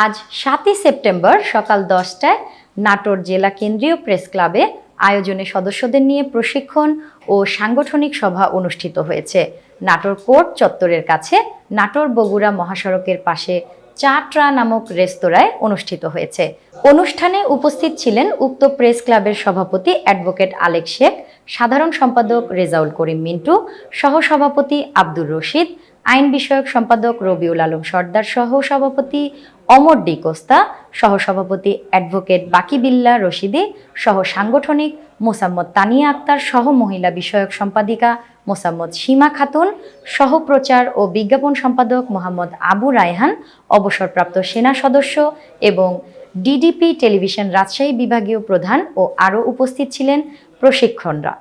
আজ সাতই সেপ্টেম্বর সকাল দশটায় নাটোর জেলা কেন্দ্রীয় প্রেস ক্লাবে আয়োজনে সদস্যদের নিয়ে প্রশিক্ষণ ও সাংগঠনিক সভা অনুষ্ঠিত হয়েছে। নাটোর কোর্ট চত্বরের কাছে নাটোর বগুড়া মহাসড়কের পাশে চাটরা নামক রেস্তোরাঁয় অনুষ্ঠিত হয়েছে। অনুষ্ঠানে উপস্থিত ছিলেন উক্ত প্রেস ক্লাবের সভাপতি অ্যাডভোকেট আলেক শেখ, সাধারণ সম্পাদক রেজাউল করিম মিন্টু, সহসভাপতি আব্দুর রশিদ, আইন বিষয়ক সম্পাদক রবিউল আলম সর্দার সহ সভাপতি অমর ডি কোস্তা, সহসভাপতি অ্যাডভোকেট বাকিবিল্লা রশিদি সহ সাংগঠনিক মোসাম্মদ তানিয়া আক্তার সহ মহিলা বিষয়ক সম্পাদিকা মোসাম্মদ সীমা খাতুন, সহপ্রচার ও বিজ্ঞাপন সম্পাদক মোহাম্মদ আবু রায়হান, অবসরপ্রাপ্ত সেনা সদস্য এবং ডিডিপি টেলিভিশন রাজশাহী বিভাগীয় প্রধান ও আরও উপস্থিত ছিলেন প্রশিক্ষণরা।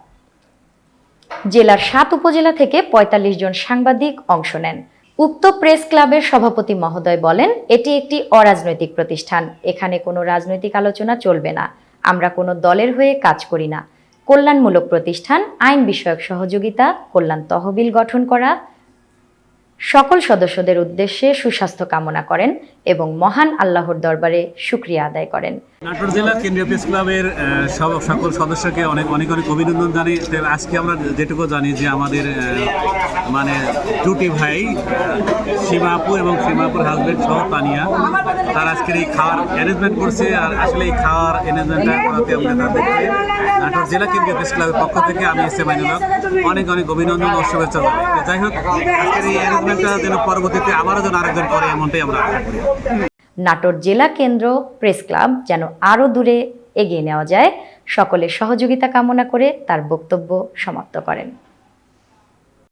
জেলার সাত উপজেলা থেকে ৪৫ জন সাংবাদিক অংশ নেন। উক্ত প্রেস ক্লাবের সভাপতি মহোদয় বলেন, এটি একটি অরাজনৈতিক প্রতিষ্ঠান। এখানে কোনো রাজনৈতিক আলোচনা চলবে না। আমরা কোনো দলের হয়ে কাজ করি না। কল্যাণমূলক প্রতিষ্ঠান, আইন বিষয়ক সহযোগিতা, কল্যাণ তহবিল গঠন করা সকল সদস্যদের উদ্দেশ্যে সুস্বাস্থ্য কামনা করেন এবং মহান আল্লাহর দরবারে শুক্রিয়া আদায় করেন। নাটোর জেলা কেন্দ্রীয় প্রেস ক্লাবের সব সকল সদস্যকে অনেক অনেক অনেক অভিনন্দন তবে আজকে আমরা যেটুকু জানি যে আমাদের মানে দুটি ভাই সীমাপুর এবং সীমাপুর হাজবেন্ড সহ তানিয়া, তার আজকের এই খাওয়ার অ্যারেঞ্জমেন্ট করছে আর আসলে এই খাওয়ার অ্যারেঞ্জমেন্টটা করাতে আমরা তাদেরকে নাটোর জেলা কেন্দ্রীয় প্রেস ক্লাবের পক্ষ থেকে আমি এস এ মাইনুল অনেক অনেক অভিনন্দন ও শুভেচ্ছা জানাই। যাই হোক, আজকের এই পরবর্তীতে আবারও যেন আরেকজন করে, এমনটাই আমরা আশা করি। নাটোর জেলা কেন্দ্র প্রেস ক্লাব যেন আরও দূরে এগিয়ে নেওয়া যায়। সকলের সহযোগিতা কামনা করে তার বক্তব্য সমাপ্ত করেন।